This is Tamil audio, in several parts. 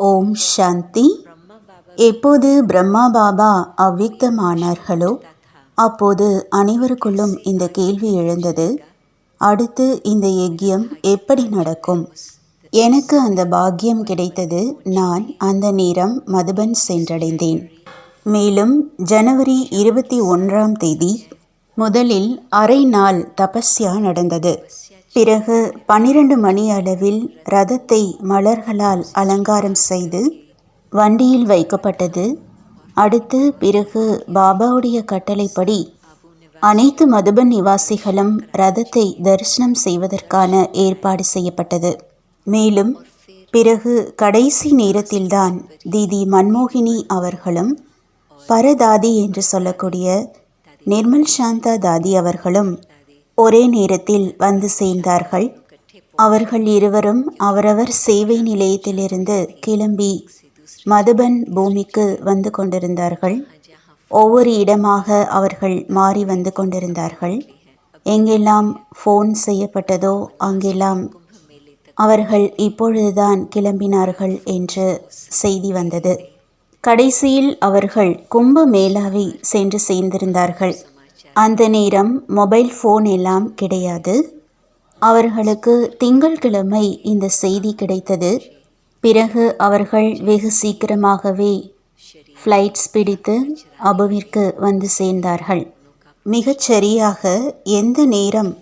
ஓம் சாந்தி. எப்போது பிரம்மா பாபா அவ்விக்தமானார்களோ அப்போது அனைவருக்குள்ளும் இந்த கேள்வி எழுந்தது அடுத்து இந்த யஜ்யம் எப்படி நடக்கும்? எனக்கு அந்த பாக்கியம் கிடைத்தது நான் அந்த நேரம் மதுபன் சென்றடைந்தேன். மேலும் ஜனவரி இருபத்தி ஒன்றாம் தேதி முதலில் அரை நாள் தபஸ்யா நடந்தது. பிறகு பன்னிரண்டு மணி அளவில் ரதத்தை மலர்களால் அலங்காரம் செய்து வண்டியில் வைக்கப்பட்டது. அடுத்து பிறகு பாபாவுடைய கட்டளைப்படி அனைத்து மதுபன் நிவாசிகளும் ரதத்தை தரிசனம் செய்வதற்கான ஏற்பாடு செய்யப்பட்டது. மேலும் பிறகு கடைசி நேரத்தில்தான் தீதி மன்மோகினி அவர்களும் பரதாதி என்று சொல்லக்கூடிய நிர்மல் சாந்தா தாதி அவர்களும் ஒரே நேரத்தில் வந்து சேர்ந்தார்கள். அவர்கள் இருவரும் அவரவர் சேவை நிலையத்திலிருந்து கிளம்பி மதுபன் பூமிக்கு வந்து கொண்டிருந்தார்கள். ஒவ்வொரு இடமாக அவர்கள் மாறி வந்து கொண்டிருந்தார்கள். எங்கெல்லாம் ஃபோன் செய்யப்பட்டதோ அங்கெல்லாம் அவர்கள் இப்பொழுதுதான் கிளம்பினார்கள் என்று செய்தி வந்தது. கடைசியில் அவர்கள் கும்ப மேளாவை சென்று சேர்ந்திருந்தார்கள். அந்த நேரம் மொபைல் ஃபோன் எல்லாம் கிடையாது. அவர்களுக்கு திங்கள்கிழமை இந்த செய்தி கிடைத்தது. பிறகு அவர்கள் வெகு சீக்கிரமாகவே ஃப்ளைட்ஸ் பிடித்து அபுவிற்கு வந்து சேர்ந்தார்கள். மிகச்சரியாக எந்த நேரம்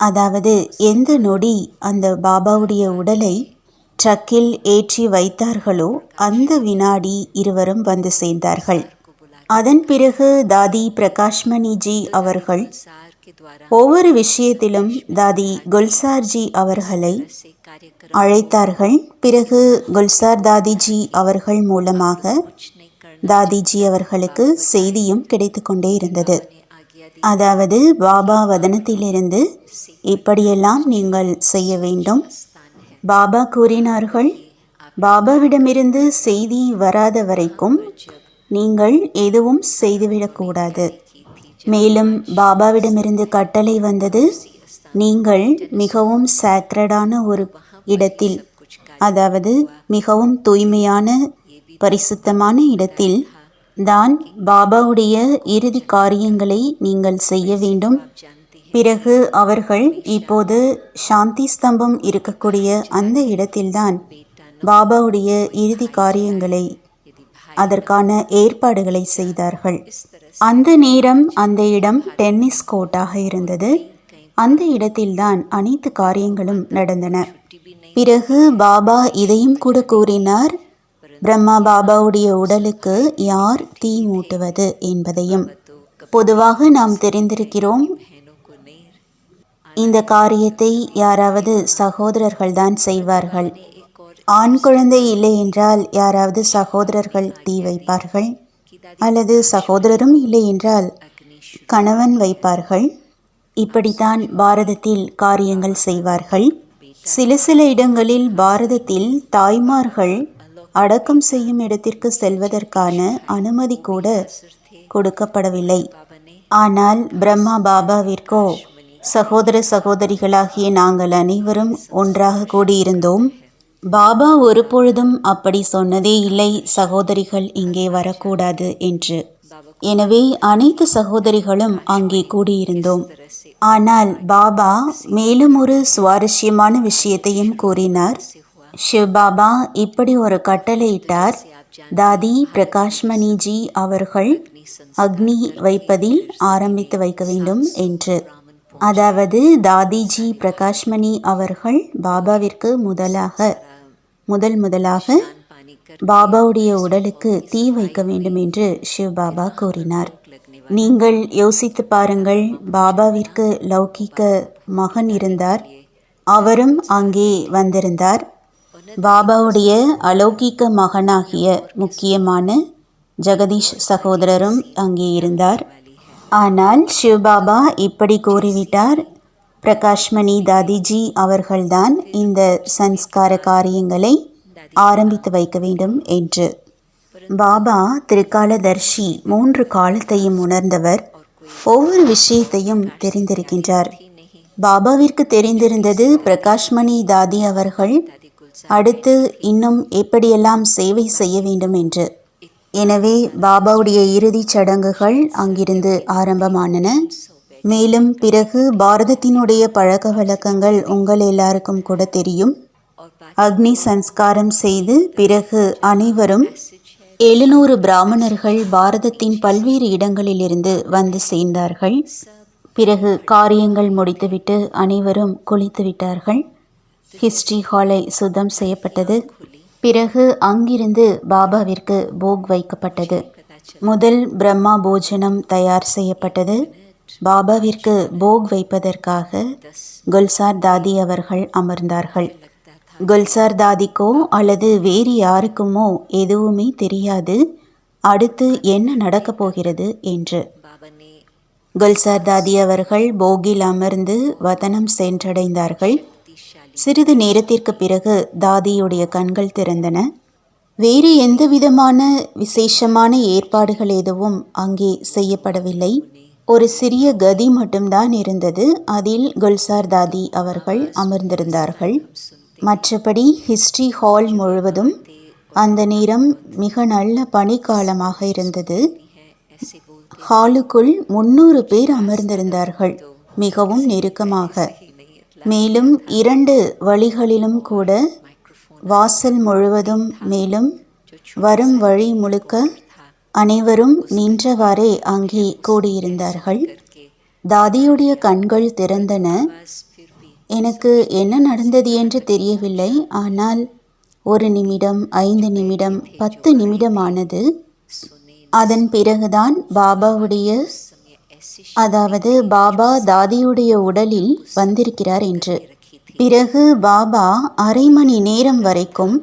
அதாவது எந்த நொடி அந்த பாபாவுடைய உடலை ட்ரக்கில் ஏற்றி வைத்தார்களோ அந்த வினாடி இருவரும் வந்து சேர்ந்தார்கள். அதன் பிறகு தாதி பிரகாஷ்மணிஜி அவர்கள் ஒவ்வொரு விஷயத்திலும் தாதி குல்சார்ஜி அவர்களை அழைத்தார்கள். பிறகு குல்சார் தாதிஜி அவர்கள் மூலமாக தாதிஜி அவர்களுக்கு செய்தியும் கிடைத்து கொண்டே இருந்தது. அதாவது பாபா வதனத்திலிருந்து இப்படியெல்லாம் நீங்கள் செய்ய வேண்டும். பாபா கூறினார்கள் பாபாவிடமிருந்து செய்தி வராத வரைக்கும் நீங்கள் எதுவும் செய்துவிடக்கூடாது. மேலும் பாபாவிடமிருந்து கட்டளை வந்தது நீங்கள் மிகவும் சேக்ரடான ஒரு இடத்தில் அதாவது மிகவும் தூய்மையான பரிசுத்தமான இடத்தில் தான் பாபாவுடைய இறுதி காரியங்களை நீங்கள் செய்ய வேண்டும். பிறகு அவர்கள் இப்போது சாந்தி ஸ்தம்பம் இருக்கக்கூடிய அந்த இடத்தில்தான் பாபாவுடைய இறுதி காரியங்களை அதற்கான ஏற்பாடுகளை செய்தார்கள். அந்த நேரம் அந்த இடம் டென்னிஸ் கோர்ட்டாக இருந்தது. அந்த இடத்தில்தான் அனைத்து காரியங்களும் நடந்தன. பிறகு பாபா இதையும் கூட கூறினார் பிரம்மா பாபாவுடைய உடலுக்கு யார் தீ மூட்டுவது என்பதையும். பொதுவாக நாம் தெரிந்திருக்கிறோம் இந்த காரியத்தை யாராவது சகோதரர்கள் தான் செய்வார்கள். ஆண் குழந்தை இல்லை என்றால் யாராவது சகோதரர்கள் தீ வைப்பார்கள்? அல்லது சகோதரரும் இல்லை என்றால் கணவன் வைப்பார்கள்? இப்படித்தான் பாரதத்தில் காரியங்கள் செய்வார்கள். சில சில இடங்களில் பாரதத்தில் தாய்மார்கள் அடக்கம் செய்யும் இடத்திற்கு செல்வதற்கான அனுமதி கூட கொடுக்கப்படவில்லை. ஆனால் பிரம்மா பாபாவிற்கோ சகோதர சகோதரிகளாகிய நாங்கள் அனைவரும் ஒன்றாக கூடியிருந்தோம். பாபா ஒருபொழுதும் அப்படி சொன்னதே இல்லை சகோதரிகள் இங்கே வரக்கூடாது என்று. எனவே அனைத்து சகோதரிகளும் அங்கே கூடியிருந்தோம். ஆனால் பாபா மேலும் ஒரு சுவாரஸ்யமான விஷயத்தையும் கூறினார். ஷிவ் பாபா இப்படி ஒரு கட்டளையிட்டார் தாதி பிரகாஷ்மணிஜி அவர்கள் அக்னி வைப்பதில் ஆரம்பித்து வைக்க வேண்டும் என்று. அதாவது தாதிஜி பிரகாஷ்மணி அவர்கள் பாபாவிற்கு முதலாக முதல் முதலாக பாபாவுடைய உடலுக்கு தீ வைக்க வேண்டும் என்று சிவ் பாபா கூறினார். நீங்கள் யோசித்து பாருங்கள் பாபாவிற்கு லௌகிக்க மகன் இருந்தார். அவரும் அங்கே வந்திருந்தார். பாபாவுடைய அலௌகிக்க மகனாகிய முக்கியமான ஜெகதீஷ் சகோதரரும் அங்கே இருந்தார். ஆனால் சிவபாபா இப்படி கூறிவிட்டார் பிரகாஷ்மணி தாதிஜி அவர்கள்தான் இந்த சன்ஸ்கார காரியங்களை ஆரம்பித்து வைக்க வேண்டும் என்று. பாபா திருக்காலதர்ஷி மூன்று காலத்தையும் உணர்ந்தவர். ஒவ்வொரு விஷயத்தையும் தெரிந்திருக்கின்றார். பாபாவிற்கு தெரிந்திருந்தது பிரகாஷ்மணி தாதி அவர்கள் அடுத்து இன்னும் எப்படியெல்லாம் சேவை செய்ய வேண்டும் என்று. எனவே பாபாவுடைய இறுதிச் சடங்குகள் அங்கிருந்து ஆரம்பமானன. மேலும் பிறகு பாரதத்தினுடைய பழக்க வழக்கங்கள் உங்கள் எல்லாருக்கும் கூட தெரியும். அக்னி சன்ஸ்காரம் செய்து பிறகு அனைவரும் எழுநூறு பிராமணர்கள் பாரதத்தின் பல்வேறு இடங்களிலிருந்து வந்து சேர்ந்தார்கள். பிறகு காரியங்கள் முடித்துவிட்டு அனைவரும் குளித்து விட்டார்கள். ஹிஸ்டரி ஹாலை சுத்தம் செய்யப்பட்டது. பிறகு அங்கிருந்து பாபாவிற்கு போக் வைக்கப்பட்டது. முதல் பிரம்மா போஜனம் தயார் செய்யப்பட்டது. பாபாவிற்கு போக் வைப்பதற்காக குல்சார் தாதி அவர்கள் அமர்ந்தார்கள். குல்சார் தாதிக்கோ அல்லது வேறு யாருக்குமோ எதுவுமே தெரியாது. அடுத்து என்ன நடக்கப் போகிறது என்று. குல்சார் தாதி அவர்கள் போகில் அமர்ந்து வதனம் சென்றடைந்தார்கள். சிறிது நேரத்திற்கு பிறகு தாதியுடைய கண்கள் திறந்தன. வேறு எந்த விதமான விசேஷமான ஏற்பாடுகள் எதுவும் அங்கே செய்யப்படவில்லை. ஒரு சிறிய கதி மட்டும்தான் இருந்தது. அதில் குல்சார் தாதி அவர்கள் அமர்ந்திருந்தார்கள். மற்றபடி ஹிஸ்ட்ரி ஹால் முழுவதும் அந்த நேரம் மிக நல்ல பனிக்காலமாக இருந்தது. ஹாலுக்குள் முன்னூறு பேர் அமர்ந்திருந்தார்கள். மிகவும் நெருக்கமாக. மேலும் இரண்டு வழிகளிலும் கூட வாசல் முழுவதும் மேலும் வரும் வழி முழுக்க அனைவரும் நின்றவாறே அங்கே கூடியிருந்தார்கள். தாதியுடைய கண்கள் திறந்தன. எனக்கு என்ன நடந்தது என்று தெரியவில்லை. ஆனால் ஒரு நிமிடம் ஐந்து நிமிடம் பத்து நிமிடமானது. அதன் பிறகுதான் பாபாவுடைய அதாவது பாபா தாதியுடைய உடலில் வந்திருக்கிறார் என்று. பிறகு பாபா அரை மணி நேரம் வரைக்கும்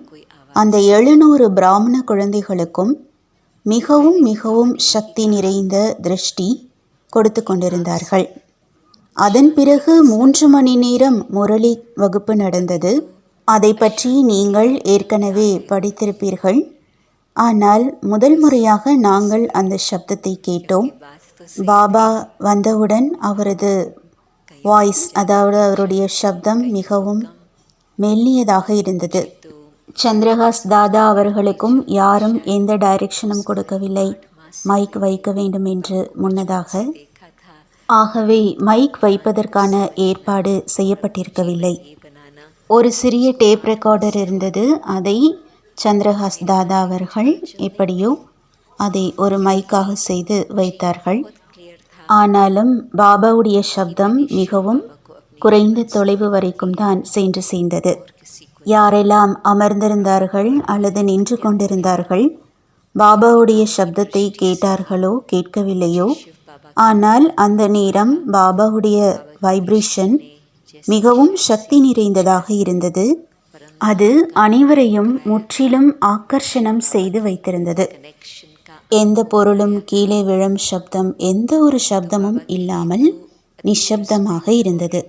அந்த எழுநூறு பிராமண குழந்தைகளுக்கும் மிகவும் மிகவும் சக்தி நிறைந்த திருஷ்டி கொடுத்து கொண்டிருந்தார்கள். அதன் பிறகு மூன்று மணி நேரம் முரளி வகுப்பு நடந்தது. அதை பற்றி நீங்கள் ஏற்கனவே படித்திருப்பீர்கள். ஆனால் முதல் முறையாக நாங்கள் அந்த சப்தத்தை கேட்டோம். பாபா வந்தவுடன் அவரது வாய்ஸ் அதாவது அவருடைய சப்தம் மிகவும் மெல்லியதாக இருந்தது. சந்திரஹாஸ் தாதா அவர்களுக்கும் யாரும் எந்த டைரக்ஷனும் கொடுக்கவில்லை. மைக் வைக்க வேண்டும் என்று முன்னதாக. ஆகவே மைக் வைப்பதற்கான ஏற்பாடு செய்யப்பட்டிருக்கவில்லை. ஒரு சிறிய டேப் ரெக்கார்டர் இருந்தது. அதை சந்திரஹாஸ் தாதா அவர்கள் எப்படியோ அதை ஒரு மைக்காக செய்து வைத்தார்கள். ஆனாலும் பாபாவுடைய சப்தம் மிகவும் குறைந்த தொலைவு வரைக்கும் தான் சென்று சேர்ந்தது. யாரெல்லாம் அமர்ந்திருந்தார்கள் அல்லது நின்று கொண்டிருந்தார்கள் பாபாவுடைய சப்தத்தை கேட்டார்களோ கேட்கவில்லையோ? ஆனால் அந்த நேரம் பாபாவுடைய வைப்ரேஷன் மிகவும் சக்தி நிறைந்ததாக இருந்தது. அது அனைவரையும் முற்றிலும் ஆக்கர்ஷணம் செய்து வைத்திருந்தது. எந்த பொருளும் கீழே விழும் சப்தம் எந்த ஒரு சப்தமும் இல்லாமல் நிஷப்தமாக இருந்தது.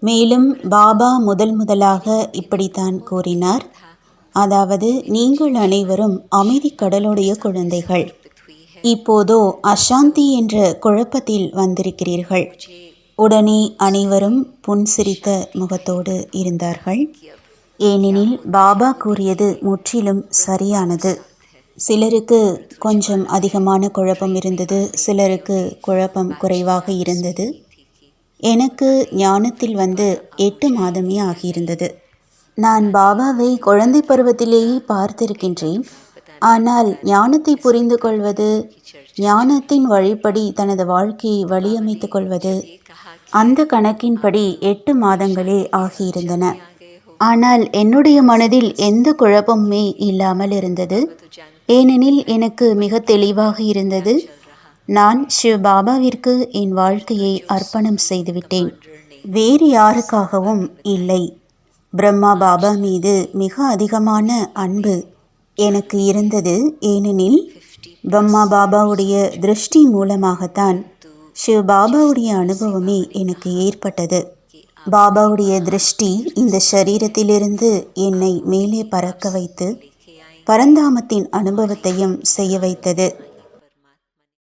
மேலும் பாபா முதல் முதலாக இப்படித்தான் கூறினார். அதாவது நீங்கள் அனைவரும் அமைதி கடலுடைய குழந்தைகள். இப்போதோ அசாந்தி என்ற குழப்பத்தில் வந்திருக்கிறீர்கள். உடனே அனைவரும் புன்சிரித்த முகத்தோடு இருந்தார்கள். ஏனெனில் பாபா கூறியது முற்றிலும் சரியானது. சிலருக்கு கொஞ்சம் அதிகமான குழப்பம் இருந்தது சிலருக்கு குழப்பம் குறைவாக இருந்தது. எனக்கு ஞானத்தில் வந்து எட்டு மாதமே ஆகியிருந்தது. நான் பாபாவை குழந்தை பருவத்திலேயே பார்த்திருக்கின்றேன். ஆனால் ஞானத்தை புரிந்து கொள்வது ஞானத்தின் வழிப்படி தனது வாழ்க்கையை வழியமைத்துக் கொள்வது அந்த கணக்கின்படி எட்டு மாதங்களே ஆகியிருந்தன. ஆனால் என்னுடைய மனதில் எந்த குழப்பமுமே இல்லாமல் இருந்தது. ஏனெனில் எனக்கு மிக தெளிவாக இருந்தது நான் சிவ பாபாவிற்கு என் வாழ்க்கையை அர்ப்பணம் செய்துவிட்டேன். வேறு யாருக்காகவும் இல்லை. பிரம்மா பாபா மீது மிக அதிகமான அன்பு எனக்கு இருந்தது. ஏனெனில் பிரம்மா பாபாவுடைய திருஷ்டி மூலமாகத்தான் சிவ பாபாவுடைய அனுபவமே எனக்கு ஏற்பட்டது. பாபாவுடைய திருஷ்டி இந்த சரீரத்திலிருந்து என்னை மேலே பறக்க வைத்து பரந்தாமத்தின் அனுபவத்தையும் செய்ய வைத்தது.